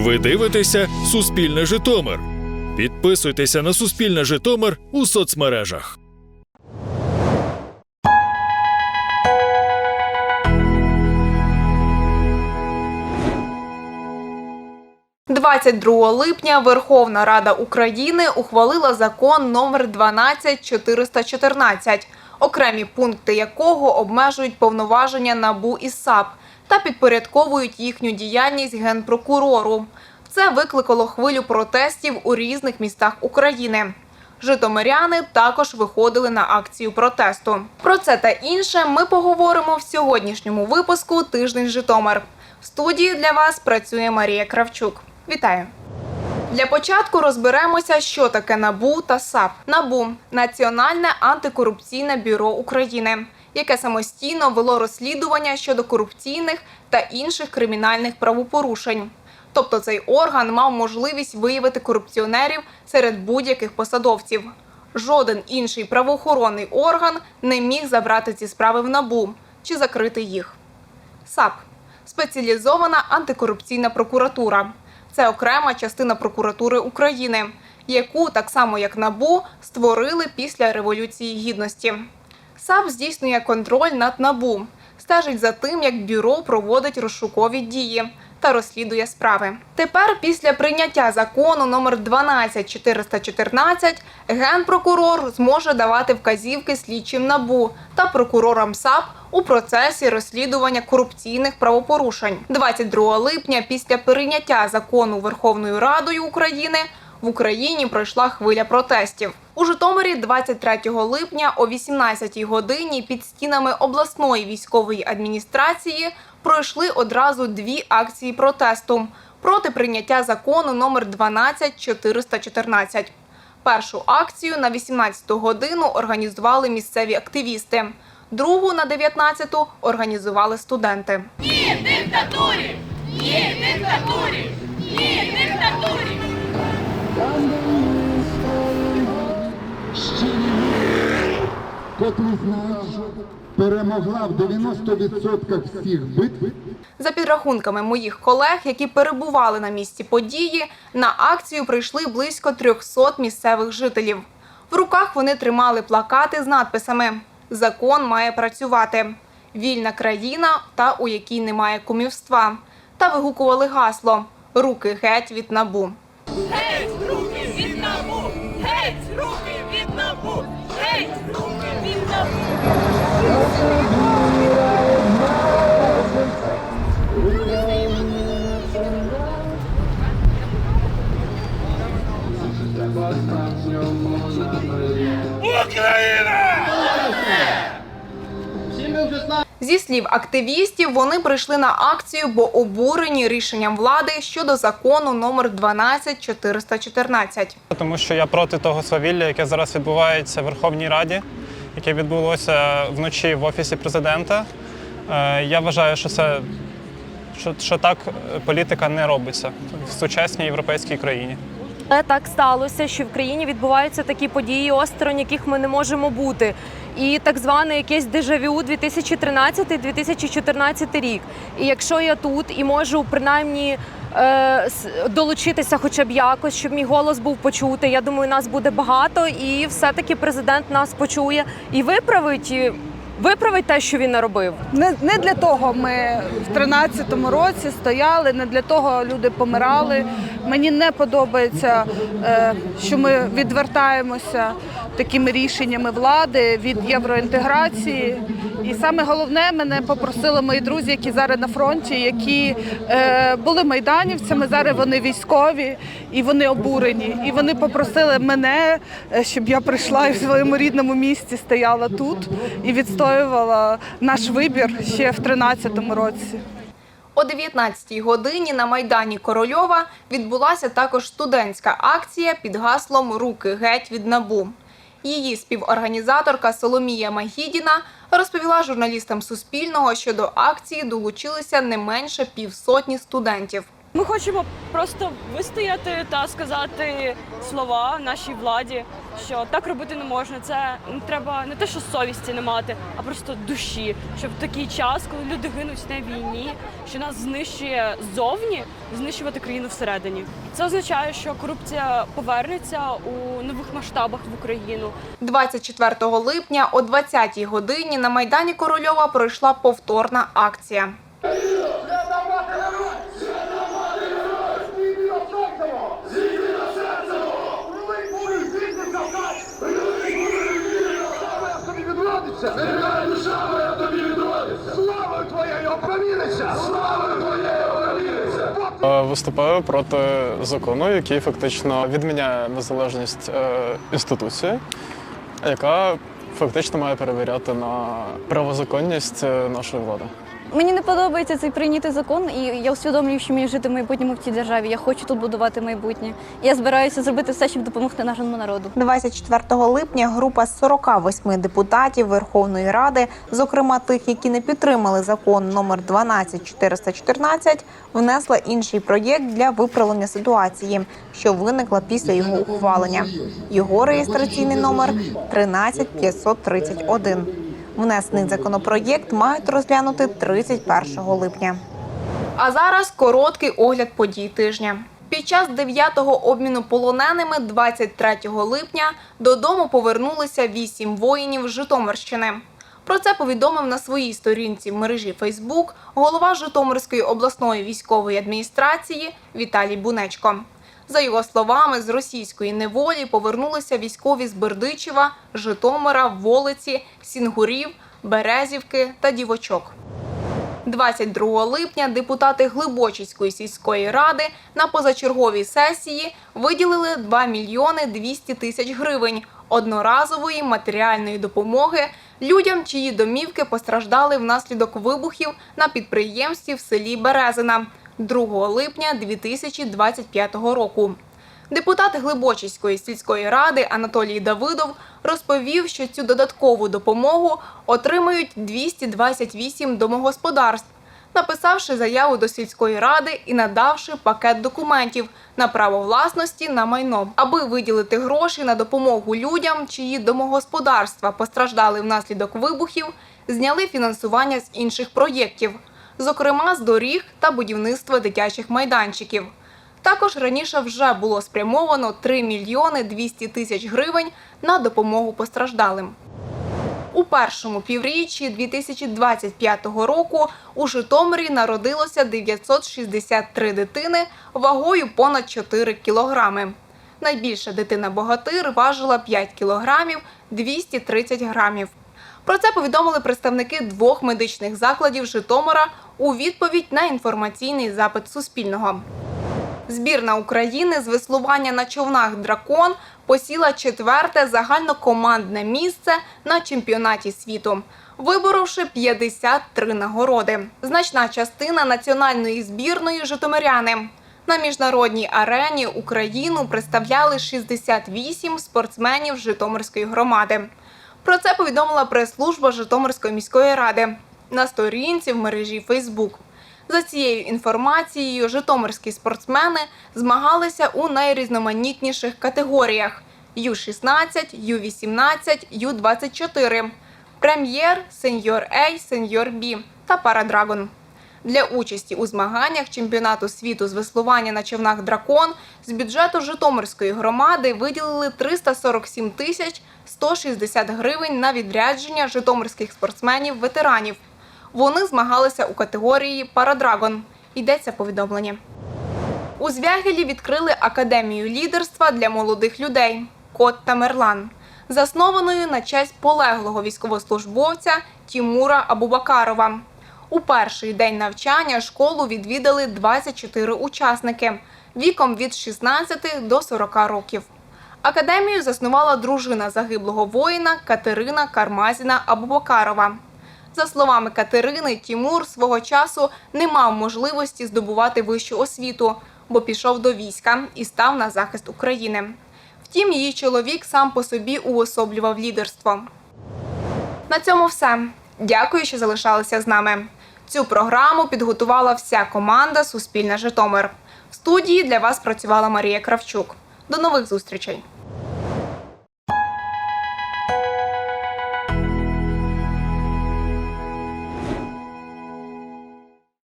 Ви дивитеся Суспільне Житомир. Підписуйтеся на Суспільне Житомир у соцмережах. – 22 липня Верховна Рада України ухвалила закон номер 12414, окремі пункти якого обмежують повноваження НАБУ і САП та підпорядковують їхню діяльність генпрокурору. Це викликало хвилю протестів у різних містах України. Житомиряни також виходили на акцію протесту. Про це та інше ми поговоримо в сьогоднішньому випуску Тиждень Житомир. В студії для вас працює Марія Кравчук. Вітаю! Для початку розберемося, що таке НАБУ та САП. НАБУ Національне антикорупційне бюро України, яке самостійно вело розслідування щодо корупційних та інших кримінальних правопорушень. Тобто цей орган мав можливість виявити корупціонерів серед будь-яких посадовців. Жоден інший правоохоронний орган не міг забрати ці справи в НАБУ чи закрити їх. САП спеціалізована антикорупційна прокуратура. Це окрема частина прокуратури України, яку так само як НАБУ створили після Революції Гідності. САП здійснює контроль над НАБУ, стежить за тим, як бюро проводить розшукові дії та розслідує справи. Тепер, після прийняття закону номер 12414, генпрокурор зможе давати вказівки слідчим НАБУ та прокурорам САП у процесі розслідування корупційних правопорушень. 22 липня, після прийняття закону Верховною Радою України. В Україні пройшла хвиля протестів. У Житомирі 23 липня о 18 годині під стінами обласної військової адміністрації пройшли одразу дві акції протесту проти прийняття закону номер 12414. Першу акцію на 18 годину організували місцеві активісти. Другу на 19-ту організували студенти. Ні диктатурі! Ні диктатурі! Ні диктатурі! знають, що перемогла в 90% всіх битв. За підрахунками моїх колег, які перебували на місці події, на акцію прийшли близько 300 місцевих жителів. В руках вони тримали плакати з надписами Закон має працювати. Вільна країна та у якій немає кумівства. Та вигукували гасло Руки геть від набу. Геть Зі слів активістів, вони прийшли на акцію, бо обурені рішенням влади щодо закону номер 12414. Тому що я проти того свавілля, яке зараз відбувається в Верховній Раді, яке відбулося вночі в офісі президента. Е, Я вважаю, що це що, що так е, політика не робиться в сучасній європейській країні. Але так сталося, що в країні відбуваються такі події, осторонь яких ми не можемо бути. І так зване якесь дежавю 2013-2014 рік. І якщо я тут і можу принаймні долучитися хоча б якось, щоб мій голос був почутий, я думаю, нас буде багато, і все-таки президент нас почує і виправить. Виправить те, що він наробив. Не, не для того ми в 13-му році стояли, не для того люди помирали. Мені не подобається, е, що ми відвертаємося такими рішеннями влади від євроінтеграції. І саме головне, мене попросили мої друзі, які зараз на фронті, які е, були майданівцями. Зараз вони військові і вони обурені. І вони попросили мене, е, щоб я прийшла і в своєму рідному місті стояла тут і відстоювала наш вибір ще в 13-му році. О 19-й годині на майдані Корольова відбулася також студентська акція під гаслом Руки геть від набу. Її співорганізаторка Соломія Магідіна розповіла журналістам Суспільного, що до акції долучилися не менше півсотні студентів. Ми хочемо просто вистояти та сказати слова нашій владі, що так робити не можна. Це не треба не те, що совісті не мати, а просто душі. Щоб в такий час, коли люди гинуть на війні, що нас знищує ззовні, знищувати країну всередині. Це означає, що корупція повернеться у нових масштабах в Україну. 24 липня о 20-й годині на Майдані Корольова пройшла повторна акція. Виступаю проти закону, який фактично відміняє незалежність е, інституції, яка фактично має перевіряти на правозаконність е, нашої влади. Мені не подобається цей прийнятий закон, і я усвідомлюю, що мені жити в майбутньому в цій державі. Я хочу тут будувати майбутнє. Я збираюся зробити все, щоб допомогти нашому народу. 24 липня група з 48 депутатів Верховної Ради, зокрема тих, які не підтримали закон номер 12414, внесла інший проєкт для виправлення ситуації, що виникла після його ухвалення. Його реєстраційний номер 13531. Внесений законопроєкт мають розглянути 31 липня. А зараз короткий огляд подій тижня. Під час 9-го обміну полоненими 23 липня додому повернулися вісім воїнів Житомирщини. Про це повідомив на своїй сторінці в мережі Фейсбук голова Житомирської обласної військової адміністрації Віталій Бунечко. За його словами, з російської неволі повернулися військові з Бердичева, Житомира, Волиці, Сінгурів, Березівки та Дівочок. 22 липня депутати Глибочицької сільської ради на позачерговій сесії виділили 2 мільйони 200 тисяч гривень одноразової матеріальної допомоги людям, чиї домівки постраждали внаслідок вибухів на підприємстві в селі Березина 2 липня 2025 року. Депутат Глибочицької сільської ради Анатолій Давидов розповів, що цю додаткову допомогу отримають 228 домогосподарств, написавши заяву до сільської ради і надавши пакет документів на право власності на майно, аби виділити гроші на допомогу людям, чиї домогосподарства постраждали внаслідок вибухів, зняли фінансування з інших проєктів, зокрема з доріг та будівництва дитячих майданчиків. Також раніше вже було спрямовано 3 мільйони 200 тисяч гривень на допомогу постраждалим. У першому півріччі 2025 року у Житомирі народилося 963 дитини вагою понад 4 кілограми. Найбільша дитина-богатир важила 5 кілограмів 230 грамів. Про це повідомили представники двох медичних закладів Житомира у відповідь на інформаційний запит Суспільного. Збірна України з веслування на човнах Дракон посіла четверте загальнокомандне місце на чемпіонаті світу, виборовши 53 нагороди. Значна частина національної збірної Житомиряни. На міжнародній арені Україну представляли 68 спортсменів Житомирської громади. Про це повідомила прес-служба Житомирської міської ради на сторінці в мережі Фейсбук. За цією інформацією, житомирські спортсмени змагалися у найрізноманітніших категоріях: Ю-16, Ю-18, Ю-24, прем'єр, сеньор А, сеньор Б та Парадрагон. Для участі у змаганнях чемпіонату світу з веслування на човнах Дракон з бюджету Житомирської громади виділили 347 тисяч 160 гривень на відрядження житомирських спортсменів-ветеранів. Вони змагалися у категорії Парадрагон. Йдеться повідомлення. У Звягелі відкрили академію лідерства для молодих людей Кот та Мерлан, заснованою на честь полеглого військовослужбовця Тімура Абубакарова. У перший день навчання школу відвідали 24 учасники віком від 16 до 40 років. Академію заснувала дружина загиблого воїна Катерина Кармазіна Абубакарова. За словами Катерини, Тімур свого часу не мав можливості здобувати вищу освіту, бо пішов до війська і став на захист України. Втім, її чоловік сам по собі уособлював лідерство. На цьому все. Дякую, що залишалися з нами. Цю програму підготувала вся команда Суспільна Житомир. В студії для вас працювала Марія Кравчук. До нових зустрічей.